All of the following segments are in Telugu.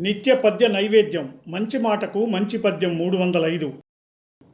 నిత్య పద్య నైవేద్యం. మంచి మాటకు మంచి పద్యం మూడు వందల ఐదు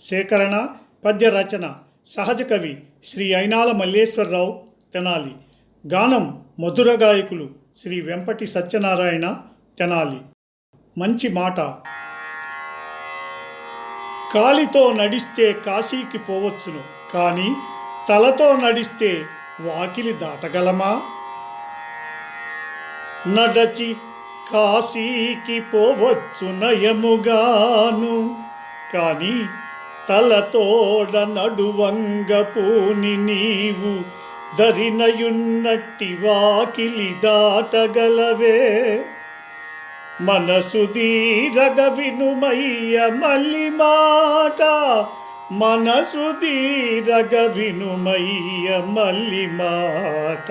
సేకరణ పద్య రచన సహజ కవి శ్రీ అయినాల మల్లేశ్వరరావు తెనాలి. గానం మధుర గాయకులు శ్రీ వెంపటి సత్యనారాయణ తెనాలి. మంచి మాట. కాలితో నడిస్తే కాశీకి పోవచ్చును కానీ తలతో నడిస్తే వాకిలి దాటగలమా? నడచి కాశీకి పోవచ్చు నయముగాను. కానీ తలతోడ నడువంగ పోని నీవు దరినయున్నట్టి వాకిలి దాటగలవే. మనసు దీరగ వినుమయ్య మల్లి మాట మనసు దీరగ వినుమయ్య మల్లి మాట